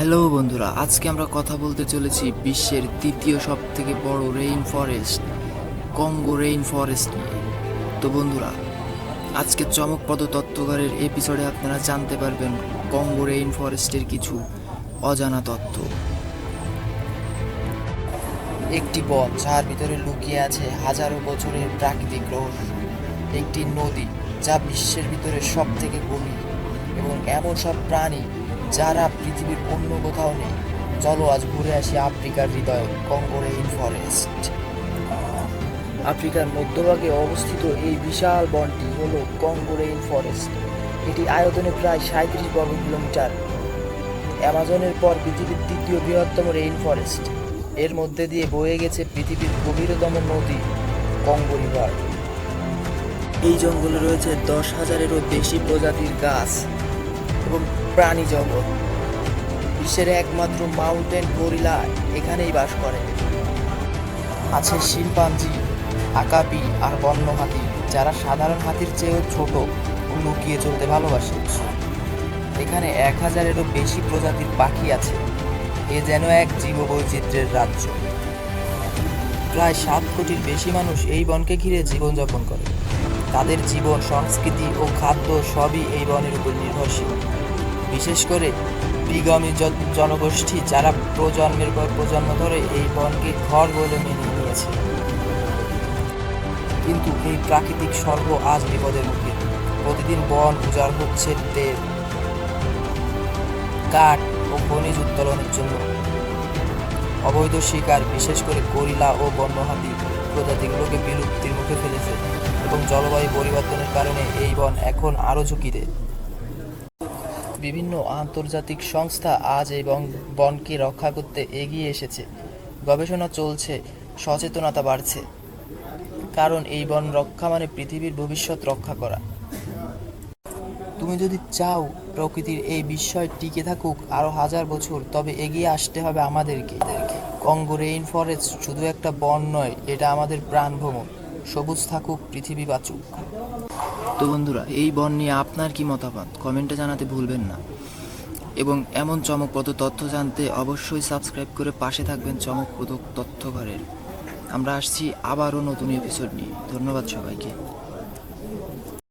Hello বন্ধুরা। আজকে আমরা কথা বলতে চলেছি বিশ্বের তৃতীয় সব থেকে বড় rainforest Congo rainforest নিয়ে। তো বন্ধুরা, আজকে চমকপ্রদ তথ্যঘরের এপিসোডে আপনারা জানতে পারবেন কঙ্গো রেইন ফরেস্টের কিছু অজানা তথ্য একটি পথ যার ভিতরে লুকিয়ে আছে হাজারো বছরের প্রাকৃতিক রহস্য। একটি নদী যা বিশ্বের ভিতরে সব থেকে গভীর এবং এমন সব প্রাণী যারা পৃথিবীর অন্য কোথাও নেই। চলো আজ ঘুরে আসি আফ্রিকার হৃদয় কঙ্গো রেইন ফরেস্ট। আফ্রিকার মধ্যভাগে অবস্থিত এই বিশাল বনটি হল কঙ্গো রেইন ফরেস্ট। এটি আয়তনে প্রায় সাঁত্রিশ বর্গ কিলোমিটার। অ্যামাজনের পর পৃথিবীর তৃতীয় বৃহত্তম রেইন ফরেস্ট। এর মধ্যে দিয়ে বয়ে গেছে পৃথিবীর গভীরতম নদী কঙ্গো রিভার এই জঙ্গলে রয়েছে দশ হাজারেরও বেশি প্রজাতির গাছ। এবং প্রাণী জগৎ। বিশ্বের একমাত্র মাউন্টেন গরিলা এখানেই বাস করে। আছে শিম্পাঞ্জি, আকাপি আর বন্য হাতি, যারা সাধারণ হাতির চেয়েও ছোট ও লুকিয়ে চলতে ভালোবাসে। এখানে এক হাজারেরও বেশি প্রজাতির পাখি আছে। এ যেন এক জীববৈচিত্র্যের রাজ্য। প্রায় সাত কোটির বেশি মানুষ এই বনকে ঘিরে জীবনযাপন করে। তাদের জীবন, সংস্কৃতি ও খাদ্য সবই এই বনের উপর নির্ভরশীল। বিশেষ করে বিগমী জনগোষ্ঠী যারা প্রজন্মের পর প্রজন্ম ধরে এই বনকে ঘর বলে মেনে নিয়েছে। কিন্তু এই প্রাকৃতিক স্বর্গ আজ বিপদের মুখে। প্রতিদিন বন উজাড় হচ্ছে তেল, কাঠ ও খনিজ উত্তোলনের জন্য। অবৈধ শিকার, বিশেষ করে গরিলা ও বন্যহাতি প্রজাতিগুলোকে বিলুপ্তির মুখে ফেলেছে এবং জলবায়ু পরিবর্তনের কারণে এই বন এখন আরও ঝুঁকিতে। বিভিন্ন আন্তর্জাতিক সংস্থা আজ এই বনকে রক্ষা করতে এগিয়ে এসেছে। গবেষণা চলছে, সচেতনতা বাড়ছে। কারণ এই বন রক্ষা মানে পৃথিবীর ভবিষ্যৎ রক্ষা করা। তুমি যদি চাও প্রকৃতির এই বিস্ময় টিকে থাকুক আরও হাজার বছর, তবে এগিয়ে আসতে হবে আমাদেরকে। কঙ্গো রেইন ফরেস্ট শুধু একটা বন নয়, এটা আমাদের প্রাণ ভ্রমণ সবুজ থাকুক, পৃথিবী বাঁচুক। তো বন্ধুরা, এই বন নিয়ে আপনার কি মতামত? কমেন্টে জানাতে ভুলবেন না। এবং এমন চমকপ্রদ তথ্য জানতে অবশ্যই সাবস্ক্রাইব করে পাশে থাকবেন চমকপ্রদ তথ্য ঘরের। আমরা আসছি আবারও নতুন এপিসোড নিয়ে। ধন্যবাদ সবাইকে।